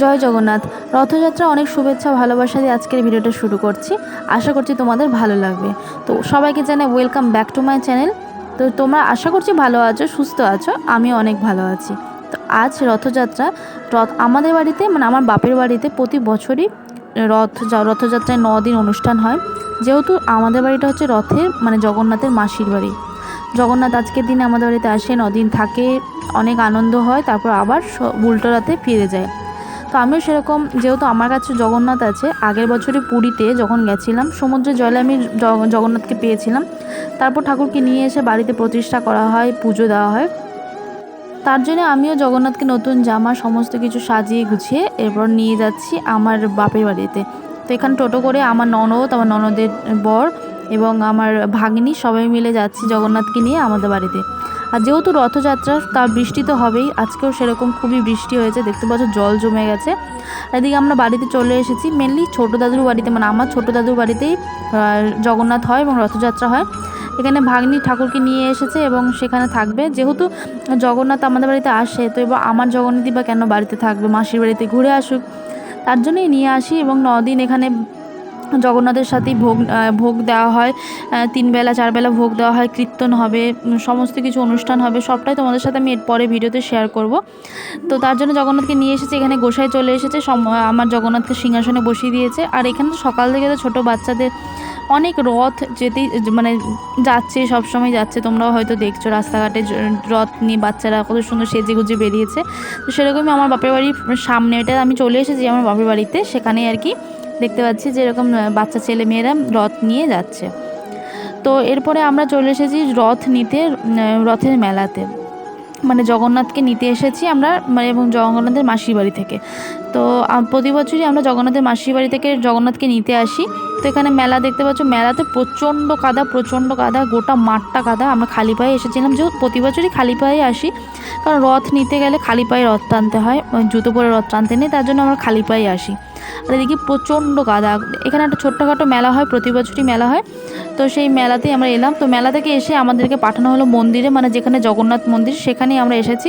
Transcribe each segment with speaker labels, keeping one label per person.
Speaker 1: জয় জগন্নাথ। রথযাত্রা অনেক শুভেচ্ছা, ভালোবাসা দিয়ে আজকের ভিডিওটা শুরু করছি। আশা করছি তোমাদের ভালো লাগবে। তো সবাইকে জানাই welcome back to my channel তো তোমরা আশা করছি ভালো আছো, সুস্থ আছো আমি অনেক ভালো আছি। তো আজ রথযাত্রা, রথ আমাদের বাড়িতে মানে আমার বাপের বাড়িতে প্রতি বছরই রথ রথযাত্রায় ন দিন অনুষ্ঠান হয়। যেহেতু আমাদের বাড়িটা হচ্ছে রথের মানে জগন্নাথের মাসির বাড়ি। জগন্নাথ আজকের দিনে আমাদের বাড়িতে আসে নদিন থাকে, অনেক আনন্দ হয়, তারপর আবার উল্টো রাতে ফিরে যায়। তো আমিও সেরকম, যেহেতু আমার কাছে জগন্নাথ আছে, আগের বছরে পুরীতে যখন গেছিলাম সমুদ্রের জলে আমি জগন্নাথকে পেয়েছিলাম। তারপর ঠাকুরকে নিয়ে এসে বাড়িতে প্রতিষ্ঠা করা হয়, পুজো দেওয়া হয়। তার জন্য আমিও জগন্নাথকে নতুন জামা, সমস্ত কিছু সাজিয়ে গুছিয়ে এরপর নিয়ে যাচ্ছি আমার বাপের বাড়িতে। তো এখানে টোটো করে আমার ননদ, আমার ননদের বর এবং আমার ভাগ্নি সবাই মিলে যাচ্ছি জগন্নাথকে নিয়ে আমাদের বাড়িতে। আর যেহেতু রথযাত্রা তা বৃষ্টি তো হবেই। আজকেও সেরকম খুবই বৃষ্টি হয়েছে, দেখতে পাচ্ছ জল জমে গেছে। এদিকে আমরা বাড়িতে চলে এসেছি মেনলি ছোটো দাদুর বাড়িতে মানে আমার ছোটো দাদুর বাড়িতেই জগন্নাথ হয় এবং রথযাত্রা হয়। এখানে ভাগ্নি ঠাকুরকে নিয়ে এসেছে এবং সেখানে থাকবে। যেহেতু জগন্নাথ আমাদের বাড়িতে আসে, তো এবার আমার জগন্নাথই বা কেন বাড়িতে থাকবে, মাসির বাড়িতে ঘুরে আসুক। তার জন্যই নিয়ে আসি এবং দিন এখানে জগন্নাথের সাথেই ভোগ ভোগ দেওয়া হয়। তিন বেলা, চার বেলা ভোগ দেওয়া হয়, কীর্তন হবে সমস্ত কিছু অনুষ্ঠান হবে, সবটাই তোমাদের সাথে আমি এরপরে ভিডিওতে শেয়ার করব। তো তার জন্য জগন্নাথকে নিয়ে এসেছে, এখানে গোসাই চলে এসেছে আমার জগন্নাথকে সিংহাসনে বসিয়ে দিয়েছে। আর এখানে সকাল থেকে তো ছোটো বাচ্চাদের অনেক রথ যেতেই মানে যাচ্ছে সব সময় যাচ্ছে। তোমরাও হয়তো দেখছ রাস্তাঘাটে রথ নিয়ে বাচ্চারা কত সুন্দর সেজে গুজে বেরিয়েছে। তো সেরকমই আমার বাপের বাড়ির সামনে এটা আমি চলে এসেছি আমার বাপের বাড়িতে। সেখানে আর কি দেখতে পাচ্ছি যে এরকম বাচ্চা ছেলে মেয়েরা রথ নিয়ে যাচ্ছে। তো এরপরে আমরা চলে এসেছি রথ নিতে রথের মেলাতে। মানে জগন্নাথকে নিতে এসেছি আমরা মানে এবং জগন্নাথের মাসির বাড়ি থেকে। তো প্রতি বছরই আমরা জগন্নাথের মাসির বাড়ি থেকে জগন্নাথকে নিতে আসি। তো এখানে মেলা দেখতে পাচ্ছ। মেলাতে প্রচণ্ড কাদা প্রচণ্ড কাদা, গোটা মাঠটা কাদা। আমরা খালি পায়ে এসেছিলাম। যেহেতু প্রতি বছরই খালি পায়ে আসি, কারণ রথ নিতে গেলে খালি পায়ে রথ টানতে হয়, জুতো পরে রথ টানতে নেই, তার জন্য আমরা খালি পায়ে আসি। আর এদিকে প্রচণ্ড কাদা এখানে একটা ছোট্টখাটো মেলা হয়, প্রতি বছরই মেলা হয়। তো সেই মেলাতেই আমরা এলাম। তো মেলা থেকে এসে আমাদেরকে পাঠানো হলো মন্দিরে মানে যেখানে জগন্নাথ মন্দির, সেখানেই আমরা এসেছি।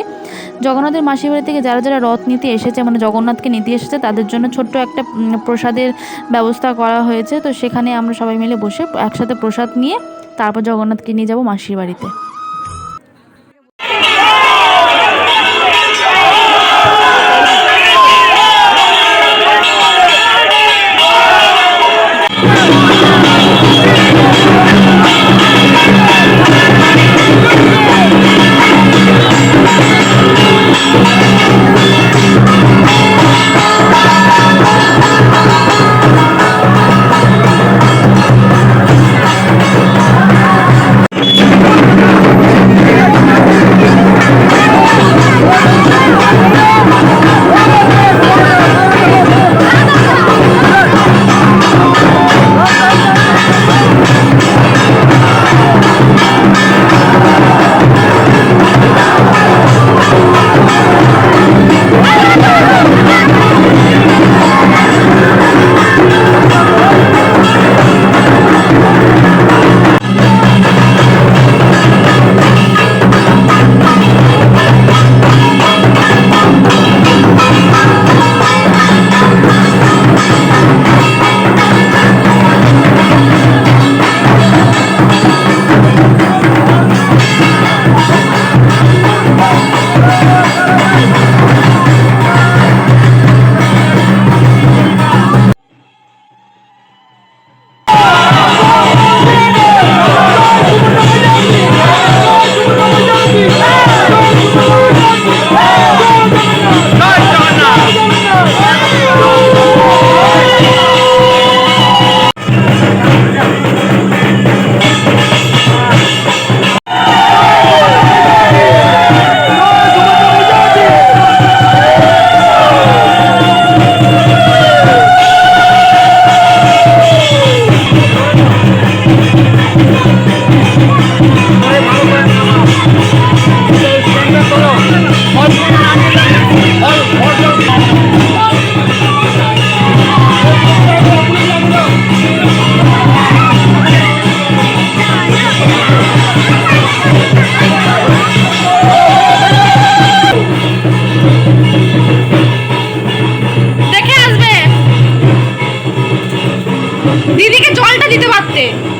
Speaker 1: জগন্নাথের মাসির বাড়ি থেকে যারা যারা রথ নিতে এসেছে মানে জগন্নাথকে নিতে এসেছে, তাদের জন্য ছোট্ট একটা প্রসাদের ব্যবস্থা করা হয়েছে। তো সেখানে আমরা সবাই মিলে বসে একসাথে প্রসাদ নিয়ে তারপর জগন্নাথকে নিয়ে যাব মাসির বাড়িতে।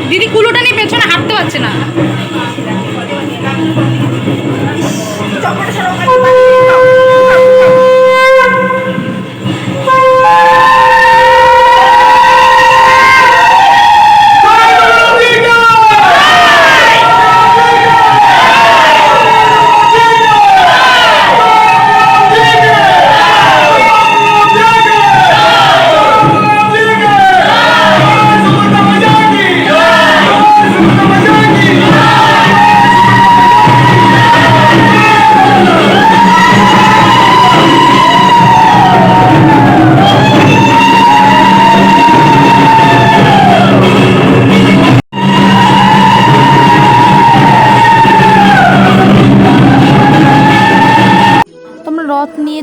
Speaker 1: দিদি কুলোটা নিয়ে পেছনে হাঁটতে পারছে না।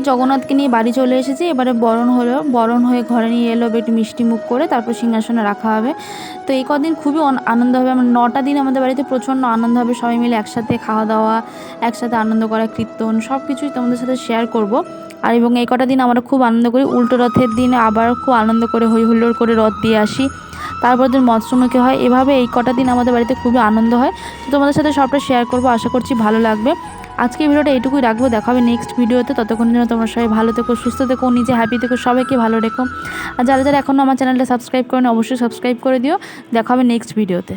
Speaker 1: জগন্নাথকে নিয়ে বাড়ি চলে এসেছি। এবারে বরণ হলো, বরণ হয়ে ঘরে নিয়ে এলো একটু মিষ্টি মুখ করে, তারপর সিংহাসনে রাখা হবে। তো এই কদিন খুবই আনন্দ হবে। আমার নটা দিন আমাদের বাড়িতে প্রচণ্ড আনন্দ হবে, সবাই মিলে একসাথে খাওয়া দাওয়া একসাথে আনন্দ করা, কীর্তন সব কিছুই তোমাদের সাথে শেয়ার করব। আর এবং এই কটা দিন আমরা খুব আনন্দ করি। উল্টো রথের দিন আবার খুব আনন্দ করে হই হুল্লোড় করে রথ দিয়ে আসি। তারপর দিন মৎস্যমুখী হয়? এভাবে এই কটা দিন আমাদের বাড়িতে খুবই আনন্দ হয়। তো তোমাদের সাথে সবটা শেয়ার করব, আশা করছি ভালো লাগবে। আজকে ভিডিওটা এটুকুই রাখব। দেখা হবে নেক্সট ভিডিওতে। ততক্ষণ যেন তোমরা সবাই ভালো থেকো, সুস্থ থেকো, নিজে হ্যাপি থেকো, সবাইকে ভালো রেখো। আর যারা যারা এখনও আমার চ্যানেলটা সাবস্ক্রাইব করেন, অবশ্যই সাবস্ক্রাইব করে দিও। দেখা হবে নেক্সট ভিডিওতে।